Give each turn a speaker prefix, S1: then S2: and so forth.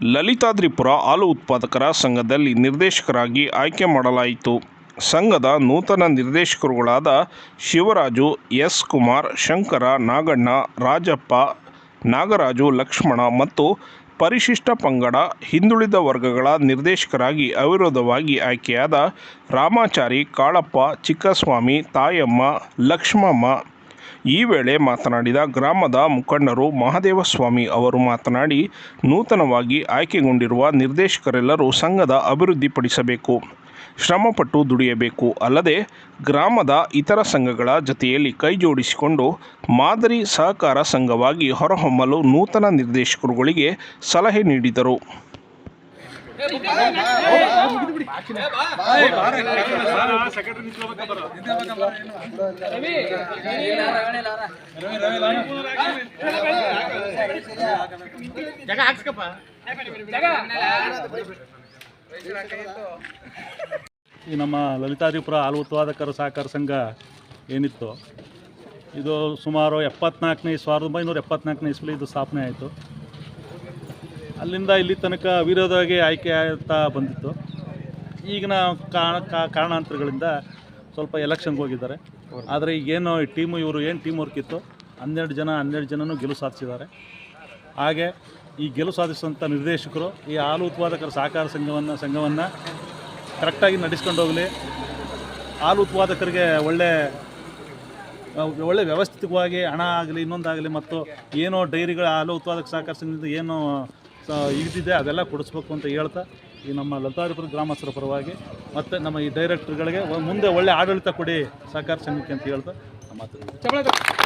S1: ಲಲಿತಾದ್ರಿಪುರ ಹಾಲು ಉತ್ಪಾದಕರ ಸಂಘದಲ್ಲಿ ನಿರ್ದೇಶಕರಾಗಿ ಆಯ್ಕೆ ಮಾಡಲಾಯಿತು. ಸಂಘದ ನೂತನ ನಿರ್ದೇಶಕರುಗಳಾದ ಶಿವರಾಜು, ಎಸ್. ಕುಮಾರ್, ಶಂಕರ, ನಾಗಣ್ಣ, ರಾಜಪ್ಪ, ನಾಗರಾಜು, ಲಕ್ಷ್ಮಣ ಮತ್ತು ಪರಿಶಿಷ್ಟ ಪಂಗಡ ಹಿಂದುಳಿದ ವರ್ಗಗಳ ನಿರ್ದೇಶಕರಾಗಿ ಅವಿರೋಧವಾಗಿ ಆಯ್ಕೆಯಾದ ರಾಮಾಚಾರಿ, ಕಾಳಪ್ಪ, ಚಿಕ್ಕಸ್ವಾಮಿ, ತಾಯಮ್ಮ, ಲಕ್ಷ್ಮಮ್ಮ ಈ ವೇಳೆ ಮಾತನಾಡಿದ ಗ್ರಾಮದ ಮುಖಂಡರು ಮಹದೇವಸ್ವಾಮಿ ಅವರು ಮಾತನಾಡಿ, ನೂತನವಾಗಿ ಆಯ್ಕೆಗೊಂಡಿರುವ ನಿರ್ದೇಶಕರೆಲ್ಲರೂ ಸಂಘದ ಅಭಿವೃದ್ಧಿಪಡಿಸಬೇಕು, ಶ್ರಮಪಟ್ಟು ದುಡಿಯಬೇಕು. ಅಲ್ಲದೆ, ಗ್ರಾಮದ ಇತರ ಸಂಘಗಳ ಜತೆಯಲ್ಲಿ ಕೈಜೋಡಿಸಿಕೊಂಡು ಮಾದರಿ ಸಹಕಾರ ಸಂಘವಾಗಿ ಹೊರಹೊಮ್ಮಲು ನೂತನ ನಿರ್ದೇಶಕರುಗಳಿಗೆ ಸಲಹೆ ನೀಡಿದರು.
S2: ಈ ನಮ್ಮ ಲಲಿತಾದಿಪುರ ಹಾಲು ಉತ್ಪಾದಕರ ಸಹಕಾರ ಸಂಘ ಏನಿತ್ತು? ಇದು ಸುಮಾರು ಎಪ್ಪತ್ನಾಲ್ಕನೇ ಸಾವಿರದ ಒಂಬೈನೂರ ಎಪ್ಪತ್ನಾಲ್ಕನೇ ಇಸ್ವಿ ಇದು ಸ್ಥಾಪನೆ ಆಯಿತು. ಅಲ್ಲಿಂದ ಇಲ್ಲಿ ತನಕ ವಿರೋಧವಾಗಿ ಆಯ್ಕೆ ಆಗ್ತಾ ಬಂದಿತ್ತು. ಈಗಿನ ಕಾರಣ ಕಾರಣಾಂತರಗಳಿಂದ ಸ್ವಲ್ಪ ಎಲೆಕ್ಷನ್ಗೆ ಹೋಗಿದ್ದಾರೆ. ಆದರೆ ಈಗೇನು ಟೀಮು ಇವರು ಏನು ಟೀಮ್ ವರ್ಕ್ ಇತ್ತು? ಹನ್ನೆರಡು ಜನ, ಹನ್ನೆರಡು ಜನನೂ ಗೆಲುವು ಸಾಧಿಸಿದ್ದಾರೆ. ಹಾಗೆ ಈ ಗೆಲುವು ಸಾಧಿಸುವಂಥ ನಿರ್ದೇಶಕರು ಈ ಹಾಲು ಉತ್ಪಾದಕರ ಸಹಕಾರ ಸಂಘವನ್ನು ಸಂಘವನ್ನು ಕರೆಕ್ಟಾಗಿ ನಡೆಸ್ಕೊಂಡು ಹೋಗಲಿ. ಹಾಲು ಉತ್ಪಾದಕರಿಗೆ ಒಳ್ಳೆ ಒಳ್ಳೆ ವ್ಯವಸ್ಥಿತವಾಗಿ ಹಣ ಆಗಲಿ, ಇನ್ನೊಂದಾಗಲಿ ಮತ್ತು ಏನೋ ಡೈರಿಗಳ ಹಾಲು ಉತ್ಪಾದಕ ಸಹಕಾರ ಸಂಘದಿಂದ ಏನು ಇದಿದೆ, ಅದೆಲ್ಲ ಕೊಡಿಸ್ಬೇಕು ಅಂತ ಹೇಳ್ತಾ ಈ ನಮ್ಮ ಲತಾದಿಪುರ ಗ್ರಾಮಸ್ಥರ ಪರವಾಗಿ ಮತ್ತು ನಮ್ಮ ಈ ಡೈರೆಕ್ಟರ್ಗಳಿಗೆ ಮುಂದೆ ಒಳ್ಳೆ ಆಡಳಿತ ಕೊಡಿ ಸಹಕಾರ ಸಮಿತಿ ಅಂತ ಹೇಳ್ತಾ ನಮ್ಮ ಮಾತು